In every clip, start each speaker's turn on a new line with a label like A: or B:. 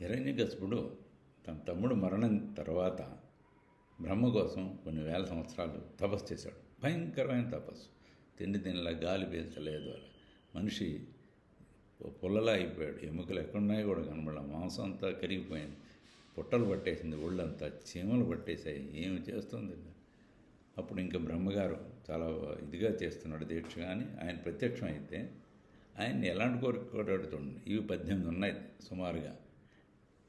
A: హిరణ్యకశిపుడు తన తమ్ముడు మరణం తర్వాత బ్రహ్మ కోసం కొన్ని వేల సంవత్సరాలు తపస్సు చేశాడు. భయంకరమైన తపస్సు. తిండి తినలా గాలి పీల్చలేదు అలా. మనిషి పుల్లలా అయిపోయాడు. ఎముకలు ఎక్కడున్నాయో కూడా కనబడ మాంసం అంతా కరిగిపోయింది. పుట్టలు పట్టేసింది. ఒళ్ళంతా చీమలు పట్టేశాయి. ఏమి చేస్తుంది అప్పుడు ఇంకా బ్రహ్మగారు చాలా ఇదిగా చేస్తున్నాడు దీక్ష. కానీ ఆయన ప్రత్యక్షం అయితే ఆయన్ని ఎలాంటి కోరిక కోరాడుతుండే ఇవి పద్దెనిమిది ఉన్నాయి సుమారుగా.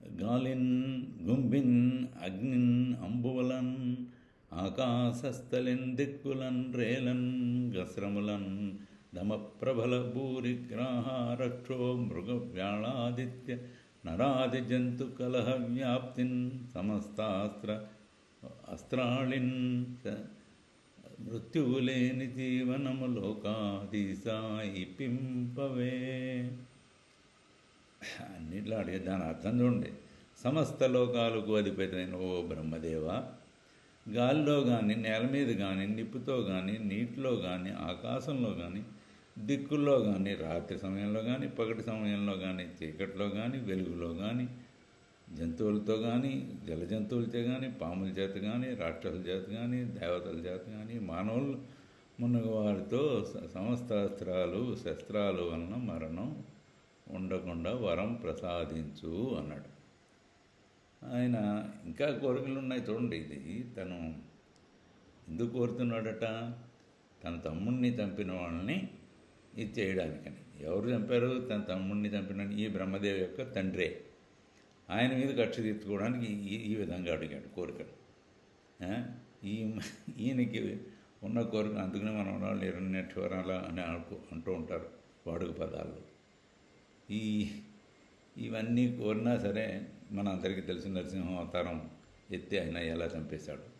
A: గాలిన్ గుంబిన్ అగ్నిన్ అంబువలన్ ఆకాశస్థలిన్ దిక్కులన్ రేలన్ గస్రములన్ దమప్రబల భూరిగ్రాహ రక్షో మృగ వ్యాళాదిత్య నరాది జంతు కలహ వ్యాప్తిన్ సమస్తాస్త్ర అస్త్రాళిన్ మృత్యువులేని జీవనము లోకాదీసాయి పింపవే. అన్నిట్లో అడిగే దాని అర్థం చూడండి. సమస్త లోకాలకు అధిపతిన ఓ బ్రహ్మదేవ గాలిలో కానీ నేల మీద కానీ నిప్పుతో కానీ నీటిలో కానీ ఆకాశంలో కానీ దిక్కుల్లో కానీ రాత్రి సమయంలో కానీ పగటి సమయంలో కానీ చీకట్లో కానీ వెలుగులో కానీ జంతువులతో కానీ జల జంతువులతో కానీ పాముల చేత కానీ రాక్షసుల చేత కానీ దేవతల చేత కానీ మానవులు మున్నగ వారితో సమస్త అస్త్రాలు శస్త్రాలు వలన మరణం ఉండకుండా వరం ప్రసాదించు అన్నాడు. ఆయన ఇంకా కోరికలు ఉన్నాయి చూడండి ఇది తను ఎందుకు కోరుతున్నాడట? తన తమ్ముడిని చంపిన వాళ్ళని ఇది చేయడానికని. ఎవరు చంపారు? తన తమ్ముడిని చంపిన ఈ బ్రహ్మదేవి యొక్క తండ్రే. ఆయన మీద కక్ష తీర్చుకోవడానికి ఈ ఈ విధంగా అడిగాడు కోరికను. ఈ ఈయనకి ఉన్న కోరిక అందుకనే మన వాళ్ళు ఇరణ్యక్షవరాల అని అనుకో అంటూ ఉంటారు వాడుక పదాలు ఈ ఇవన్నీ కోరినా సరే మనందరికీ తెలిసిన నరసింహ అవతారం ఎత్తి ఆయన ఎలా చంపేశాడు.